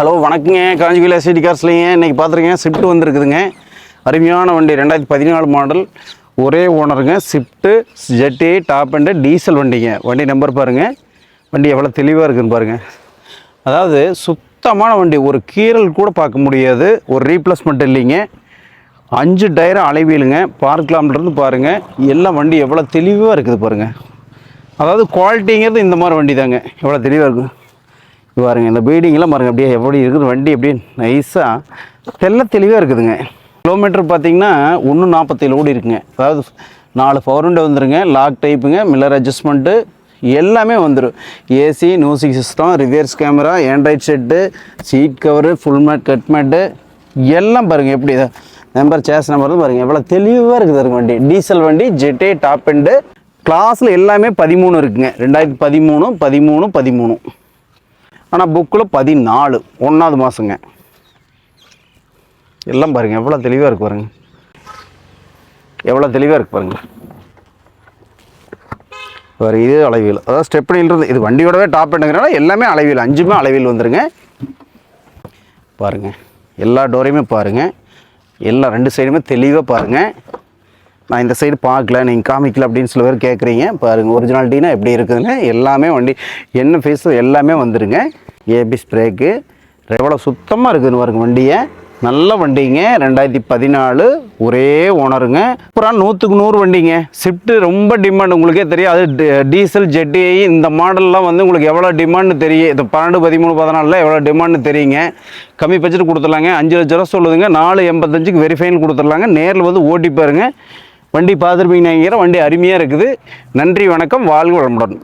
Hello வணக்கங்க. Kanchi Kanchipuram city கார்ஸ்லைங்க. இன்றைக்கி பார்த்துருங்க ஸ்விஃப்ட் வந்திருக்குதுங்க. அருமையான வண்டி ரெண்டாயிரத்தி பதினாலு மாடல் ஒரே ஓனருங்க ஸ்விஃப்ட்டு ஜெட்டி டாப் அண்டு டீசல் வண்டிங்க. வண்டி நம்பர் பாருங்கள் வண்டி எவ்வளோ தெளிவாக இருக்குதுன்னு பாருங்கள் அதாவது சுத்தமான வண்டி. ஒரு கீறல் கூட பார்க்க முடியாது. ஒரு ரீப்ளேஸ்மெண்ட் இல்லைங்க. அஞ்சு டயரும் அலைவீலுங்க. பார்க்கலாம்ன்றது பாருங்கள் எல்லாம் வண்டி எவ்வளோ தெளிவாக இருக்குது பாருங்கள் அதாவது குவாலிட்டிங்கிறது இந்த மாதிரி வண்டி தாங்க எவ்வளோ தெளிவாக இருக்கும். பாருங்கள் பாருங்க இந்த பீடிங்லாம் பாருங்க அப்படியே எப்படி இருக்குது வண்டி அப்படியே நைஸாக தெல்ல தெளிவாக இருக்குதுங்க. கிலோமீட்டர் பார்த்தீங்கன்னா ஒன்று நாற்பத்தேழு ஓடி இருக்குங்க. அதாவது நாலு பவருண்டு வந்துருங்க லாக் டைப்புங்க மில்லர் அட்ஜஸ்ட்மெண்ட்டு எல்லாமே வந்துடும் AC music system reverse camera Android set seat cover full mat cut mat எல்லாம் பாருங்கள் எப்படி நம்பர் சேஸ் நம்பர் பாருங்கள் எவ்வளோ தெளிவாக இருக்குது வண்டி. டீசல் வண்டி ஜெட்டே டாப் எண்டு கிளாஸில் எல்லாமே பதிமூணு இருக்குங்க. ரெண்டாயிரத்தி பதிமூணு பதிமூணு பதிமூணு. ஆனால் புக்கில் பதினாலு. ஒன்றாவது மாதங்க எல்லாம் பாருங்கள் எவ்வளோ தெளிவாக இருக்கு பாருங்க. எவ்வளோ தெளிவாக இருக்கு பாருங்க. வேறு இது அளவியல். அதாவது ஸ்டெப்னின்றது இது வண்டியோடவே டாப் பண்ணுங்கிறனால எல்லாமே அளவியல். அஞ்சுமே அளவியல் வந்துருங்க. பாருங்கள் எல்லா டோரையுமே பாருங்கள் எல்லா ரெண்டு சைடுமே தெளிவாக பாருங்கள் நான் இந்த சைடு பார்க்கல நீங்கள் காமிக்கல அப்படின்னு சில பேர் கேட்குறீங்க பாருங்கள் ஒரிஜினாலிட்டினா எப்படி இருக்குதுன்னு எல்லாமே வண்டி என்ன ஃபேஸ் எல்லாமே வந்துடுங்க ஏபி ஸ்ப்ரேக்கு. எவ்வளோ சுத்தமாக இருக்குதுன்னு பாருங்க வண்டியை. நல்ல வண்டிங்க. ரெண்டாயிரத்தி பதினாலு ஒரே ஓனருங்க. அப்புறம் நூற்றுக்கு நூறு வண்டிங்க. ஷிஃப்ட்டு ரொம்ப டிமாண்ட் உங்களுக்கே தெரியும். அது டீசல் ஜெட்டி இந்த மாடல்லாம் வந்து உங்களுக்கு எவ்வளோ டிமாண்ட்னு தெரியும். இந்த பன்னெண்டு பதிமூணு பதினாலில் எவ்வளோ டிமாண்ட்னு தெரியுங்க. கம்மி பட்ஜெட் கொடுத்துடலாங்க. அஞ்சு லட்ச ரூபா சொல்லுதுங்க. நாலு எண்பத்தஞ்சுக்கு வெரிஃபைன் கொடுத்துடலாங்க. நேரில் வந்து ஓட்டி பாருங்க. வண்டி பார்த்துருப்பீங்க வண்டி அருமையாக இருக்குது. நன்றி வணக்கம். வாழ்க வளமுடன்.